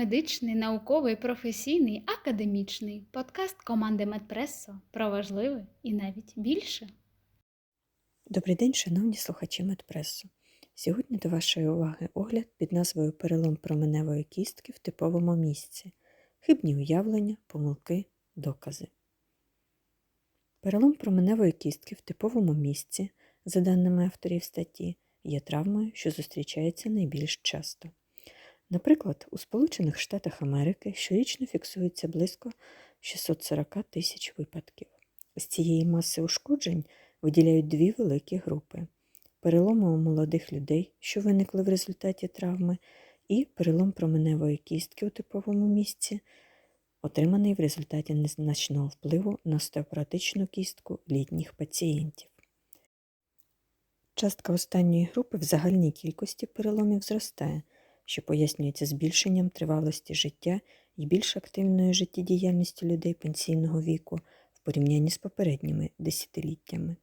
Медичний, науковий, професійний, академічний подкаст команди Медпресо про важливе і навіть більше. Добрий день, шановні слухачі Медпресу. Сьогодні до вашої уваги огляд під назвою Перелом променевої кістки в типовому місці. Хибні уявлення, помилки, докази. Перелом променевої кістки в типовому місці, за даними авторів статті, є травмою, що зустрічається найбільш часто. Наприклад, у Сполучених Штатах Америки щорічно фіксується близько 640 тисяч випадків. З цієї маси ушкоджень виділяють дві великі групи: переломи у молодих людей, що виникли в результаті травми, і перелом променевої кістки у типовому місці, отриманий в результаті незначного впливу на остеопоротичну кістку літніх пацієнтів. Частка останньої групи в загальній кількості переломів зростає, що пояснюється збільшенням тривалості життя і більш активною життєдіяльністю людей пенсійного віку в порівнянні з попередніми десятиліттями.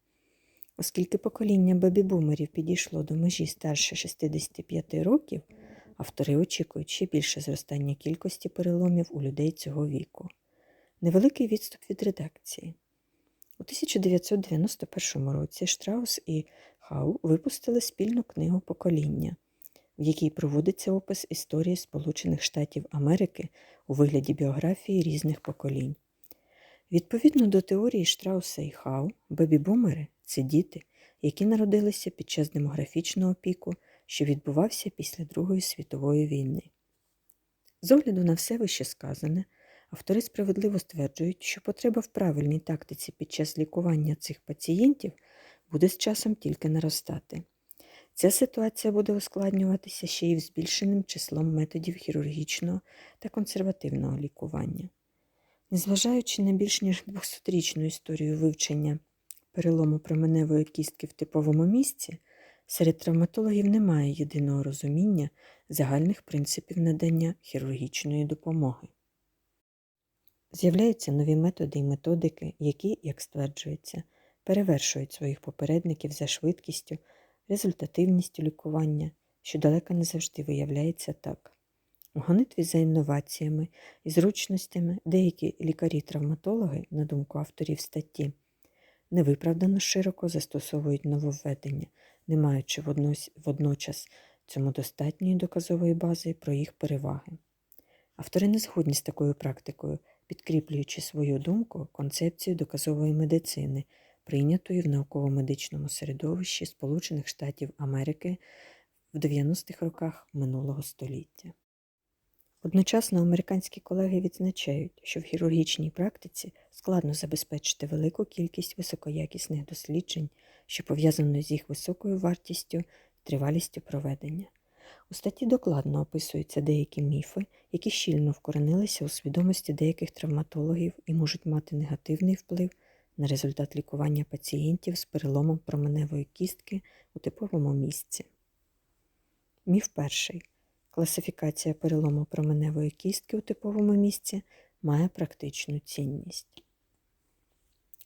Оскільки покоління бебі-бумерів підійшло до межі старше 65 років, автори очікують ще більше зростання кількості переломів у людей цього віку. Невеликий відступ від редакції. У 1991 році Штраус і Хау випустили спільну книгу Покоління, в якій проводиться опис історії Сполучених Штатів Америки у вигляді біографії різних поколінь. Відповідно до теорії Штрауса і Хау, бебі-бумери це діти, які народилися під час демографічного піку, що відбувався після Другої світової війни. З огляду на все вище сказане, автори справедливо стверджують, що потреба в правильній тактиці під час лікування цих пацієнтів буде з часом тільки наростати. Ця ситуація буде ускладнюватися ще й збільшеним числом методів хірургічного та консервативного лікування. Незважаючи на більш ніж 200-річну історію вивчення перелому променевої кістки в типовому місці, серед травматологів немає єдиного розуміння загальних принципів надання хірургічної допомоги. З'являються нові методи і методики, які, як стверджується, перевершують своїх попередників за швидкістю, результативністю лікування, що далеко не завжди виявляється так. У гонитві за інноваціями і зручностями деякі лікарі-травматологи, на думку авторів статті, невиправдано широко застосовують нововведення, не маючи водночас цьому достатньої доказової бази про їх переваги. Автори не згодні з такою практикою, підкріплюючи свою думку концепцію доказової медицини, прийнятої в науково-медичному середовищі Сполучених Штатів Америки в 90-х роках минулого століття. Одночасно американські колеги відзначають, що в хірургічній практиці складно забезпечити велику кількість високоякісних досліджень, що пов'язано з їх високою вартістю тривалістю проведення. У статті докладно описуються деякі міфи, які щільно вкоренилися у свідомості деяких травматологів і можуть мати негативний вплив на результат лікування пацієнтів з переломом променевої кістки у типовому місці. Міф перший. Класифікація перелому променевої кістки у типовому місці має практичну цінність.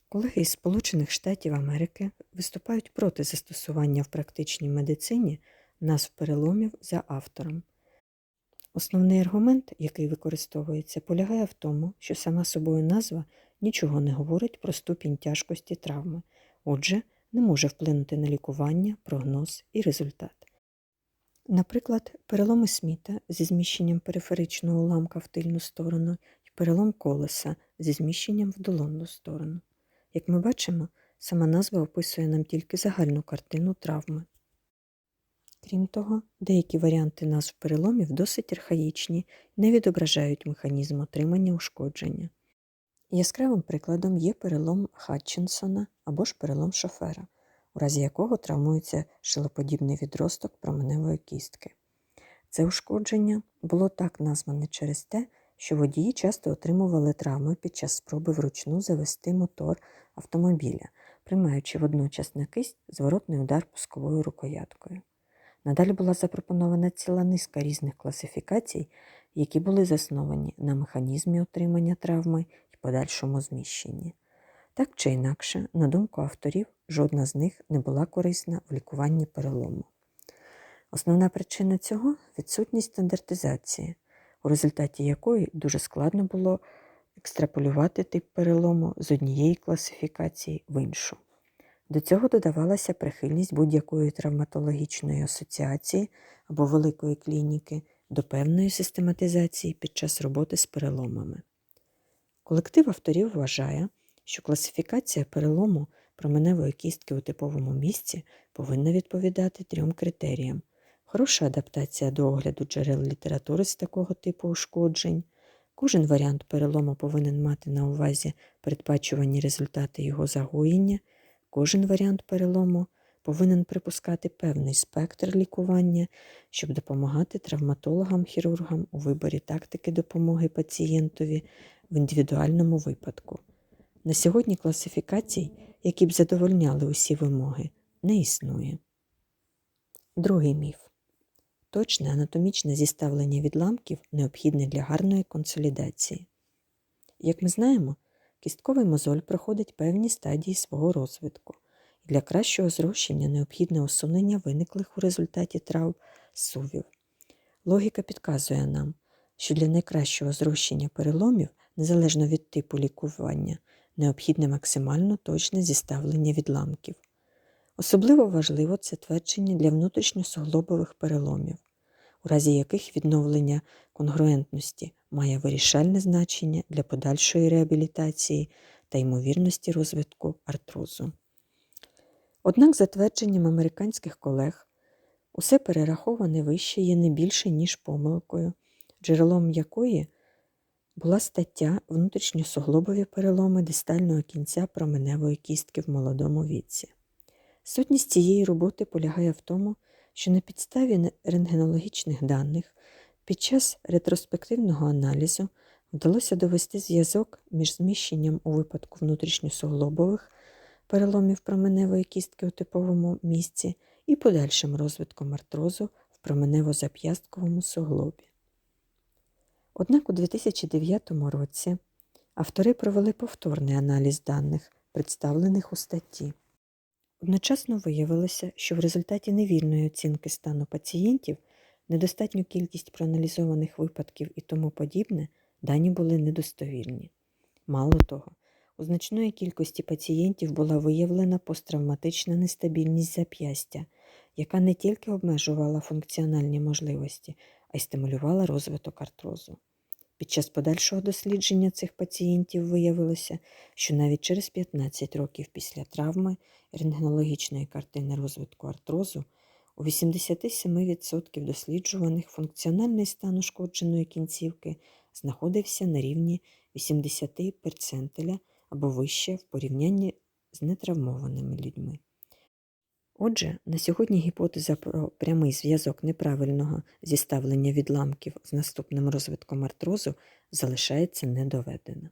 Колеги із Сполучених Штатів Америки виступають проти застосування в практичній медицині назв переломів за автором. Основний аргумент, який використовується, полягає в тому, що сама собою назва нічого не говорить про ступінь тяжкості травми, отже, не може вплинути на лікування, прогноз і результат. Наприклад, переломи сміта зі зміщенням периферичного уламка в тильну сторону і перелом колеса зі зміщенням в долонну сторону. Як ми бачимо, сама назва описує нам тільки загальну картину травми. Крім того, деякі варіанти назв переломів досить архаїчні і не відображають механізм отримання ушкодження. Яскравим прикладом є перелом Хатчинсона або ж перелом шофера, у разі якого травмується шилоподібний відросток променевої кістки. Це ушкодження було так назване через те, що водії часто отримували травми під час спроби вручну завести мотор автомобіля, приймаючи водночас на кисть зворотний удар пусковою рукояткою. Надалі була запропонована ціла низка різних класифікацій, які були засновані на механізмі отримання травми подальшому зміщенні. Так чи інакше, на думку авторів, жодна з них не була корисна в лікуванні перелому. Основна причина цього відсутність стандартизації. у результаті якої дуже складно було екстраполювати тип перелому з однієї класифікації в іншу. До цього додавалася прихильність будь-якої травматологічної асоціації або великої клініки до певної систематизації під час роботи з переломами. Колектив авторів вважає, що класифікація перелому променевої кістки у типовому місці повинна відповідати трьом критеріям: хороша адаптація до огляду джерел літератури з такого типу ушкоджень. Кожен варіант перелому повинен мати на увазі передбачувані результати його загоєння. Кожен варіант перелому повинен припускати певний спектр лікування, щоб допомагати травматологам-хірургам у виборі тактики допомоги пацієнтові в індивідуальному випадку. На сьогодні класифікацій, які б задовольняли усі вимоги, не існує. Другий міф. Точне анатомічне зіставлення відламків необхідне для гарної консолідації. Як ми знаємо, кістковий мозоль проходить певні стадії свого розвитку, і для кращого зрощення необхідне усунення виниклих у результаті трав сувів. Логіка підказує нам, що для найкращого зрощення переломів, незалежно від типу лікування, необхідне максимально точне зіставлення відламків. Особливо важливо це твердження для внутрішньосуглобових переломів, у разі яких відновлення конгруентності має вирішальне значення для подальшої реабілітації та ймовірності розвитку артрозу. Однак, за твердженням американських колег, усе перераховане вище є не більше, ніж помилкою, джерелом якої була стаття внутрішньосуглобові переломи дистального кінця променевої кістки в молодому віці. Сутність цієї роботи полягає в тому, що на підставі рентгенологічних даних під час ретроспективного аналізу вдалося довести зв'язок між зміщенням у випадку внутрішньосуглобових переломів променевої кістки у типовому місці і подальшим розвитком артрозу в променево-зап'ястковому суглобі. Однак у 2009 році автори провели повторний аналіз даних, представлених у статті. Одночасно виявилося, що в результаті невірної оцінки стану пацієнтів недостатню кількість проаналізованих випадків і тому подібне дані були недостовірні. Мало того, у значної кількості пацієнтів була виявлена посттравматична нестабільність зап'ястя, яка не тільки обмежувала функціональні можливості, а й стимулювала розвиток артрозу. Під час подальшого дослідження цих пацієнтів виявилося, що навіть через 15 років після травми рентгенологічної картини розвитку артрозу у 87% досліджуваних функціональний стан ушкодженої кінцівки знаходився на рівні 80 перцентиля або вище в порівнянні з нетравмованими людьми. Отже, на сьогодні гіпотеза про прямий зв'язок неправильного зіставлення відламків з наступним розвитком артрозу залишається недоведена.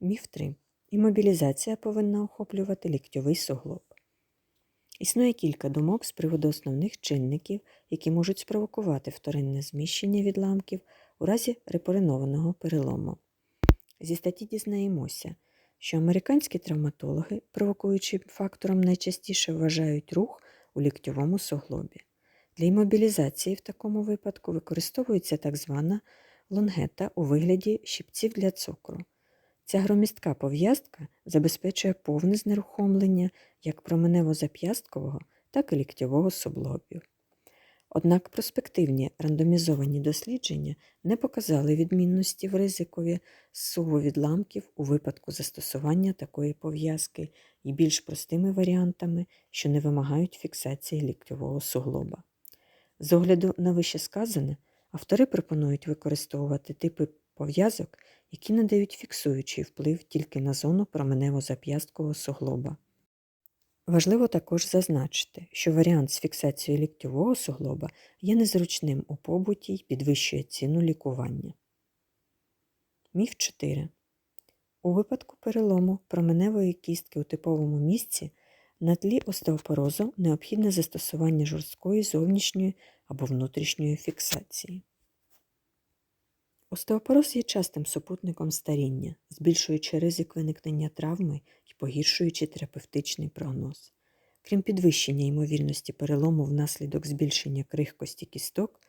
Міф 3. Імобілізація повинна охоплювати ліктьовий суглоб. Існує кілька думок з приводу основних чинників, які можуть спровокувати вторинне зміщення відламків у разі репоринованого перелому. Зі статті дізнаємося, що американські травматологи провокуючим фактором найчастіше вважають рух у ліктьовому суглобі. Для імобілізації в такому випадку використовується так звана лонгета у вигляді щипців для цукру. Ця громістка пов'язка забезпечує повне знерухомлення як променево-зап'ясткового, так і ліктьового суглобів. Однак проспективні рандомізовані дослідження не показали відмінності в ризикові суву відламків у випадку застосування такої пов'язки і більш простими варіантами, що не вимагають фіксації ліктьового суглоба. З огляду на вищесказане, автори пропонують використовувати типи пов'язок, які надають фіксуючий вплив тільки на зону променево-зап'ясткового суглоба. Важливо також зазначити, що варіант з фіксацією ліктьового суглоба є незручним у побуті й підвищує ціну лікування. Міф 4. У випадку перелому променевої кістки у типовому місці на тлі остеопорозу необхідне застосування жорсткої зовнішньої або внутрішньої фіксації. Остеопороз є частим супутником старіння, збільшуючи ризик виникнення травми і погіршуючи терапевтичний прогноз. Крім підвищення ймовірності перелому внаслідок збільшення крихкості кісток,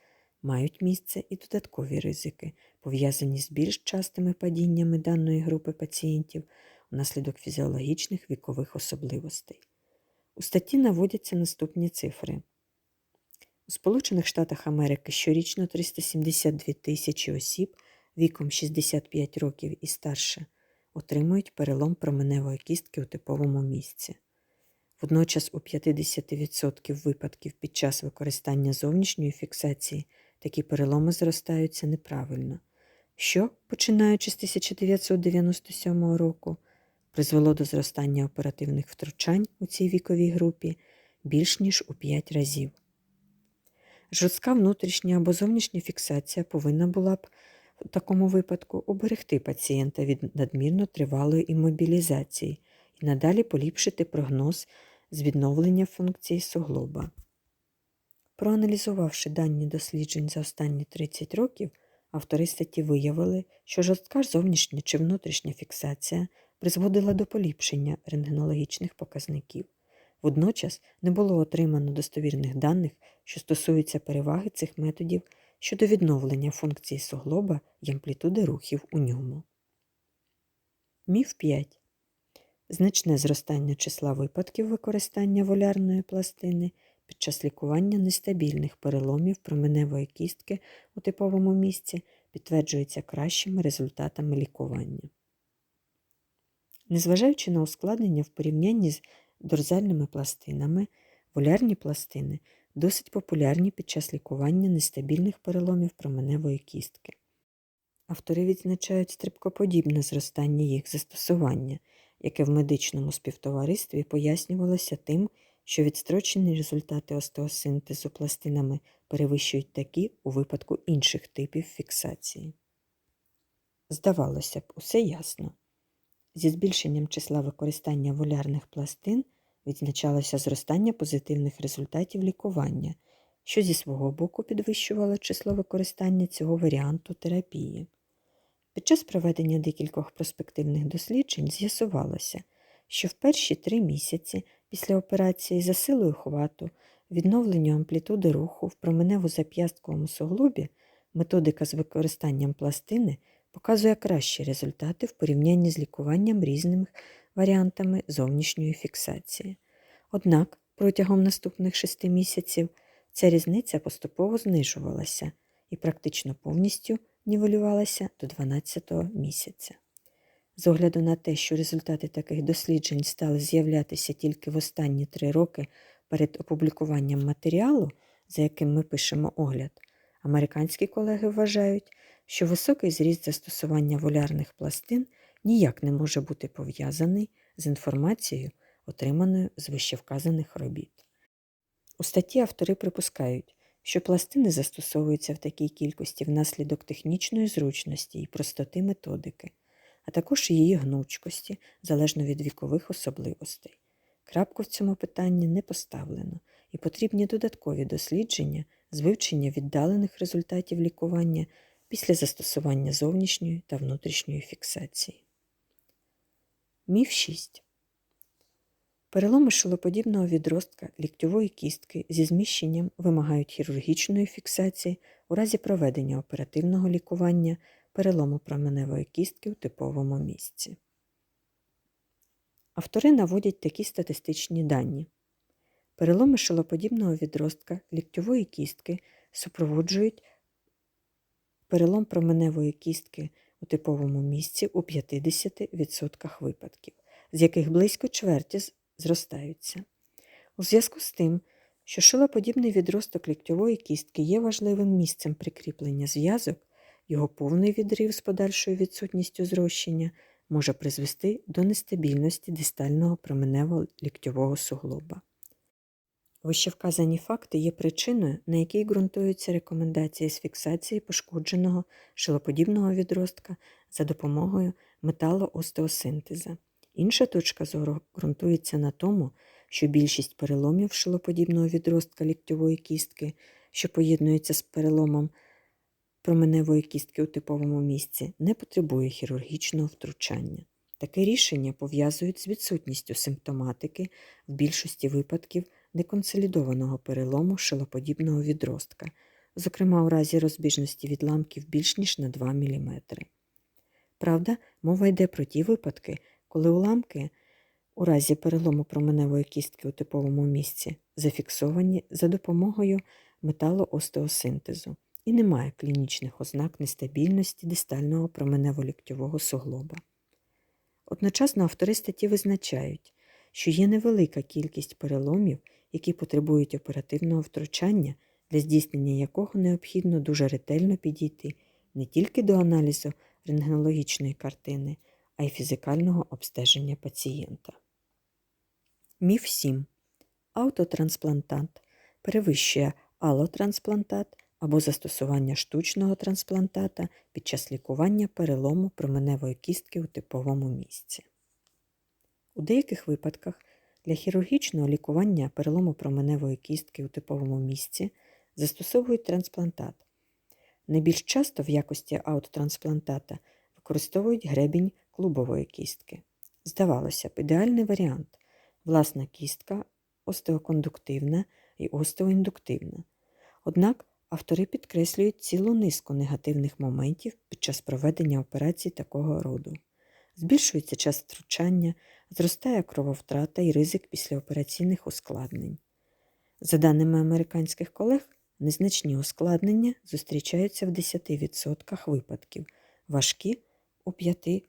мають місце і додаткові ризики, пов'язані з більш частими падіннями даної групи пацієнтів внаслідок фізіологічних вікових особливостей. У статті наводяться наступні цифри. У Сполучених Штатах Америки щорічно 372 тисячі осіб віком 65 років і старше отримують перелом променевої кістки у типовому місці. Водночас у 50% випадків під час використання зовнішньої фіксації такі переломи зростаються неправильно, що, починаючи з 1997 року, призвело до зростання оперативних втручань у цій віковій групі більш ніж у 5 разів. Жорстка внутрішня або зовнішня фіксація повинна була б в такому випадку уберегти пацієнта від надмірно тривалої іммобілізації і надалі поліпшити прогноз з відновлення функції суглоба. Проаналізувавши дані досліджень за останні 30 років, автори статті виявили, що жорстка зовнішня чи внутрішня фіксація призводила до поліпшення рентгенологічних показників. Водночас не було отримано достовірних даних, що стосуються переваги цих методів щодо відновлення функції суглоба і амплітуди рухів у ньому. Міф 5. Значне зростання числа випадків використання волярної пластини під час лікування нестабільних переломів променевої кістки у типовому місці підтверджується кращими результатами лікування. Незважаючи на ускладнення в порівнянні з дорзальними пластинами, волярні пластини досить популярні під час лікування нестабільних переломів променевої кістки. Автори відзначають стрибкоподібне зростання їх застосування, яке в медичному співтоваристві пояснювалося тим, що відстрочені результати остеосинтезу пластинами перевищують такі у випадку інших типів фіксації. Здавалося б, усе ясно. Зі збільшенням числа використання волярних пластин відзначалося зростання позитивних результатів лікування, що зі свого боку підвищувало число використання цього варіанту терапії. Під час проведення декількох проспективних досліджень з'ясувалося, що в перші три місяці після операції за силою хвату, відновленню амплітуди руху в променево-зап'ястковому суглобі методика з використанням пластини показує кращі результати в порівнянні з лікуванням різними варіантами зовнішньої фіксації. Однак протягом наступних шести місяців ця різниця поступово знижувалася і практично повністю нівелювалася до 12-го місяця. З огляду на те, що результати таких досліджень стали з'являтися тільки в останні три роки перед опублікуванням матеріалу, за яким ми пишемо огляд, американські колеги вважають, що високий зріст застосування волярних пластин ніяк не може бути пов'язаний з інформацією, отриманою з вищевказаних робіт. У статті автори припускають, що пластини застосовуються в такій кількості внаслідок технічної зручності і простоти методики, а також її гнучкості залежно від вікових особливостей. Крапку в цьому питанні не поставлено, і потрібні додаткові дослідження з вивчення віддалених результатів лікування після застосування зовнішньої та внутрішньої фіксації. Міф 6. Переломи шилоподібного відростка ліктьової кістки зі зміщенням вимагають хірургічної фіксації у разі проведення оперативного лікування перелому променевої кістки у типовому місці. Автори наводять такі статистичні дані. Переломи шилоподібного відростка ліктьової кістки супроводжують перелом променевої кістки у типовому місці у 50% випадків, з яких близько чверті зростаються. У зв'язку з тим, що шилоподібний відросток ліктьової кістки є важливим місцем прикріплення зв'язок, його повний відрив з подальшою відсутністю зрощення може призвести до нестабільності дистального променево ліктьового суглоба. Вищевказані факти є причиною, на якій ґрунтуються рекомендації з фіксації пошкодженого шилоподібного відростка за допомогою металоостеосинтеза. Інша точка зору ґрунтується на тому, що більшість переломів шилоподібного відростка ліктьової кістки, що поєднується з переломом променевої кістки у типовому місці, не потребує хірургічного втручання. Таке рішення пов'язують з відсутністю симптоматики в більшості випадків неконсолідованого перелому шилоподібного відростка, зокрема у разі розбіжності відламків більш ніж на 2 мм. Правда, мова йде про ті випадки, коли уламки у разі перелому променевої кістки у типовому місці зафіксовані за допомогою металоостеосинтезу і немає клінічних ознак нестабільності дистального променево-ліктьового суглоба. Одночасно автори статті визначають, що є невелика кількість переломів, які потребують оперативного втручання, для здійснення якого необхідно дуже ретельно підійти не тільки до аналізу рентгенологічної картини, а й фізикального обстеження пацієнта. Міф 7. Аутотрансплантант перевищує алотрансплантат або застосування штучного трансплантата під час лікування перелому променевої кістки у типовому місці. У деяких випадках для хірургічного лікування перелому променевої кістки у типовому місці застосовують трансплантат. Найбільш часто в якості аутотрансплантата використовують гребінь клубової кістки. Здавалося б, ідеальний варіант власна кістка остеокондуктивна і остеоіндуктивна. Однак автори підкреслюють цілу низку негативних моментів під час проведення операцій такого роду. Збільшується час втручання, зростає крововтрата і ризик післяопераційних ускладнень. За даними американських колег, незначні ускладнення зустрічаються в 10% випадків, важкі у 5%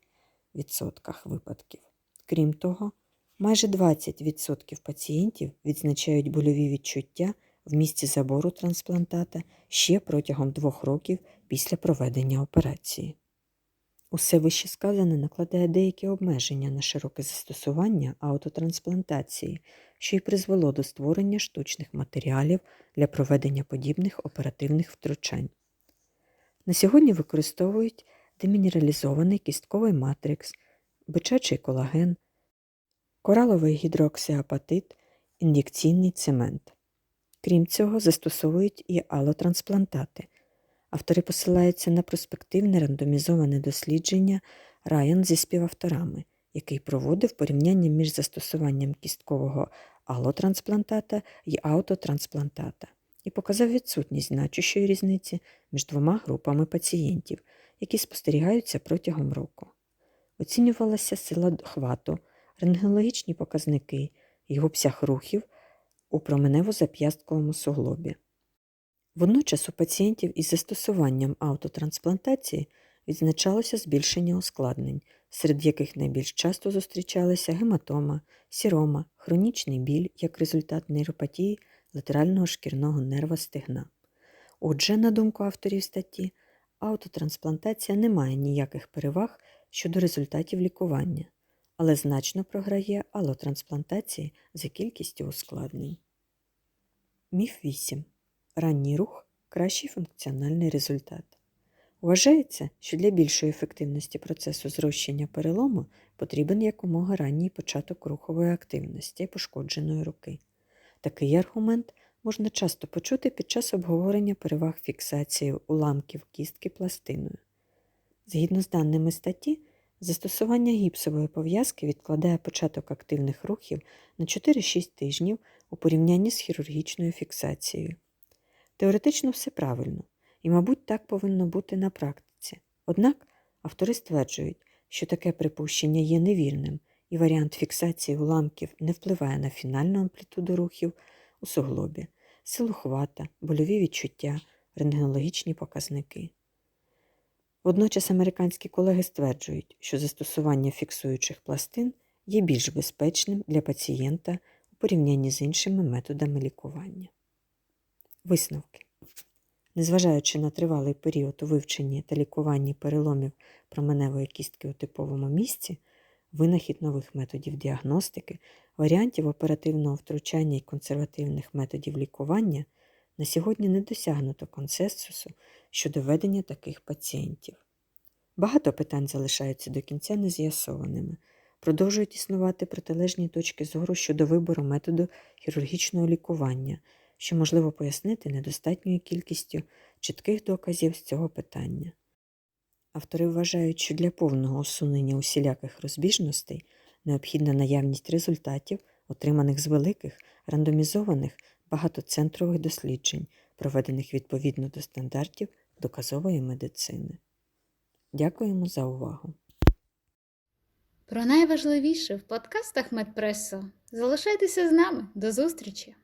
випадків. Крім того, майже 20% пацієнтів відзначають больові відчуття в місці забору трансплантата ще протягом двох років після проведення операції. Усе вище сказане накладає деякі обмеження на широке застосування аутотрансплантації, що й призвело до створення штучних матеріалів для проведення подібних оперативних втручань. На сьогодні використовують демінералізований кістковий матрикс, бичачий колаген, кораловий гідроксиапатит, ін'єкційний цемент. Крім цього, застосовують і алотрансплантати. Автори посилаються на проспективне рандомізоване дослідження Райан зі співавторами, який проводив порівняння між застосуванням кісткового алотрансплантата і аутотрансплантата і показав відсутність значущої різниці між двома групами пацієнтів, які спостерігаються протягом року. Оцінювалася сила хвату, рентгенологічні показники і обсяг рухів у променево-зап'ястковому суглобі. Водночас у пацієнтів із застосуванням аутотрансплантації відзначалося збільшення ускладнень, серед яких найбільш часто зустрічалися гематома, сірома, хронічний біль як результат нейропатії латерального шкірного нерва стегна. Отже, на думку авторів статті, аутотрансплантація не має ніяких переваг щодо результатів лікування, але значно програє алотрансплантації за кількістю ускладнень. Міф 8. Ранній рух кращий функціональний результат. Вважається, що для більшої ефективності процесу зрощення перелому потрібен якомога ранній початок рухової активності пошкодженої руки. Такий аргумент можна часто почути під час обговорення переваг фіксації уламків кістки пластиною. Згідно з даними статті, застосування гіпсової пов'язки відкладає початок активних рухів на 4-6 тижнів у порівнянні з хірургічною фіксацією. Теоретично все правильно, і, мабуть, так повинно бути на практиці. Однак автори стверджують, що таке припущення є невірним, і варіант фіксації уламків не впливає на фінальну амплітуду рухів у суглобі, силу хвата, больові відчуття, рентгенологічні показники. Водночас американські колеги стверджують, що застосування фіксуючих пластин є більш безпечним для пацієнта у порівнянні з іншими методами лікування. Висновки. Незважаючи на тривалий період у вивченні та лікуванні переломів променевої кістки у типовому місці, винахід нових методів діагностики, варіантів оперативного втручання і консервативних методів лікування на сьогодні не досягнуто консенсусу щодо ведення таких пацієнтів. Багато питань залишаються до кінця нез'ясованими, продовжують існувати протилежні точки зору щодо вибору методу хірургічного лікування що можливо пояснити недостатньою кількістю чітких доказів з цього питання. Автори вважають, що для повного усунення усіляких розбіжностей необхідна наявність результатів, отриманих з великих, рандомізованих багатоцентрових досліджень, проведених відповідно до стандартів доказової медицини. Дякуємо за увагу! Про найважливіше в подкастах Медпресо. Залишайтеся з нами. До зустрічі!